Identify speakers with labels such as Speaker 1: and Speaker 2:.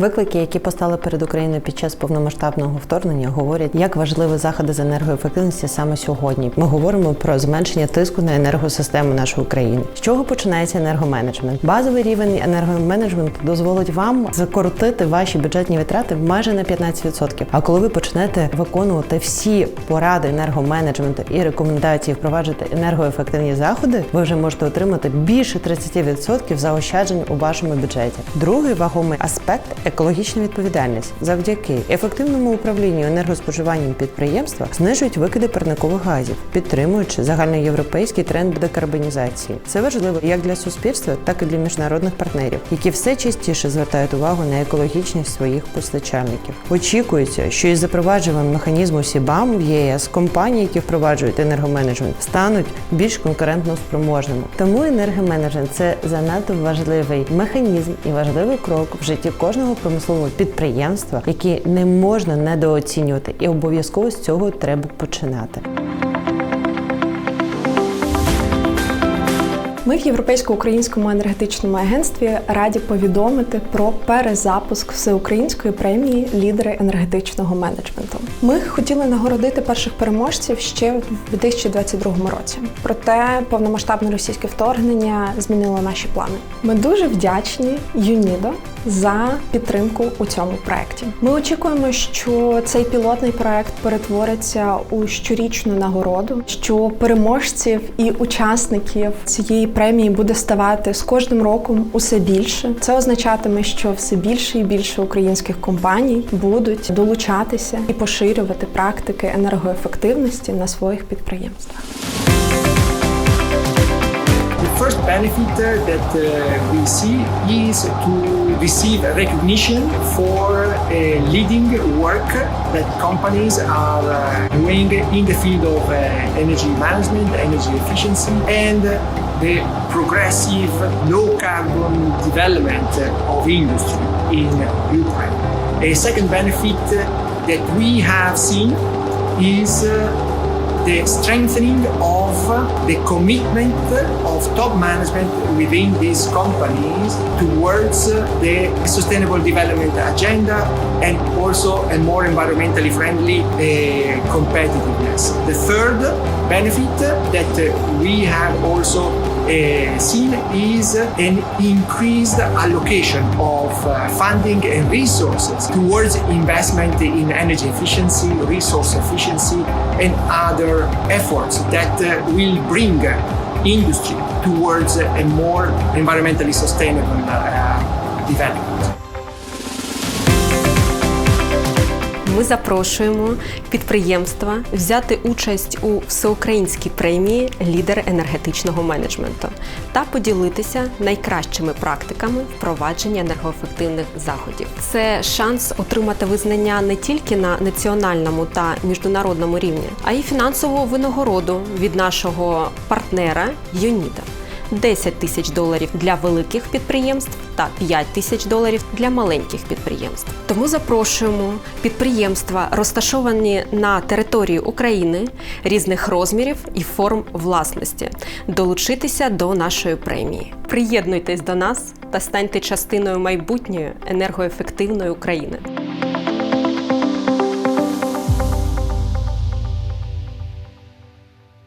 Speaker 1: Виклики, які постали перед Україною під час повномасштабного вторгнення, говорять, як важливі заходи з енергоефективності саме сьогодні. Ми говоримо про зменшення тиску на енергосистему нашої країни. З чого починається енергоменеджмент? Базовий рівень енергоменеджменту дозволить вам закоротити ваші бюджетні витрати майже на 15%. А коли ви почнете виконувати всі поради енергоменеджменту і рекомендації впроваджувати енергоефективні заходи, ви вже можете отримати більше 30% заощаджень у вашому бюджеті. Другий вагомий аспект екологічна відповідальність. Завдяки ефективному управлінню енергоспоживанням підприємства знижують викиди парникових газів, підтримуючи загальноєвропейський тренд декарбонізації. Це важливо як для суспільства, так і для міжнародних партнерів, які все частіше звертають увагу на екологічність своїх постачальників. Очікується, що із запровадженням механізму СІБАМ в ЄС компанії, які впроваджують енергоменеджмент, стануть більш конкурентно спроможними. Тому енергоменеджмент це занадто важливий механізм і важливий крок в житті кожного промислового підприємства, які не можна недооцінювати, і обов'язково з цього треба починати.
Speaker 2: Ми в Європейсько-українському енергетичному агентстві раді повідомити про перезапуск всеукраїнської премії Лідери енергетичного менеджменту. Ми хотіли нагородити перших переможців ще в 2022 році. Проте повномасштабне російське вторгнення змінило наші плани. Ми дуже вдячні ЮНІДО за підтримку у цьому проєкті. Ми очікуємо, що цей пілотний проект перетвориться у щорічну нагороду, що переможців і учасників цієї премії буде ставати з кожним роком усе більше. Це означатиме, що все більше і більше українських компаній будуть долучатися і поширювати практики енергоефективності на своїх підприємствах.
Speaker 3: The first benefit uh, that uh, we see is to receive recognition for leading work that companies are uh, doing in the field of energy management, energy efficiency, and the progressive low carbon development of industry in Ukraine. A second benefit that we have seen is the strengthening of the commitment of top management within these companies towards the sustainable development agenda and also a more environmentally friendly uh, competitiveness. The third benefit that we have also seen is an increased allocation of uh, funding and resources towards investment in energy efficiency, resource efficiency, and other efforts that uh, will bring industry towards a more environmentally sustainable uh, development.
Speaker 4: Ми запрошуємо підприємства взяти участь у всеукраїнській премії Лідер енергетичного менеджменту та поділитися найкращими практиками впровадження енергоефективних заходів. Це шанс отримати визнання не тільки на національному та міжнародному рівні, а й фінансову винагороду від нашого партнера ЮНІДА. 10 тисяч доларів для великих підприємств та 5 тисяч доларів для маленьких підприємств. Тому запрошуємо підприємства, розташовані на території України різних розмірів і форм власності, долучитися до нашої премії. Приєднуйтесь до нас та станьте частиною майбутньої енергоефективної України.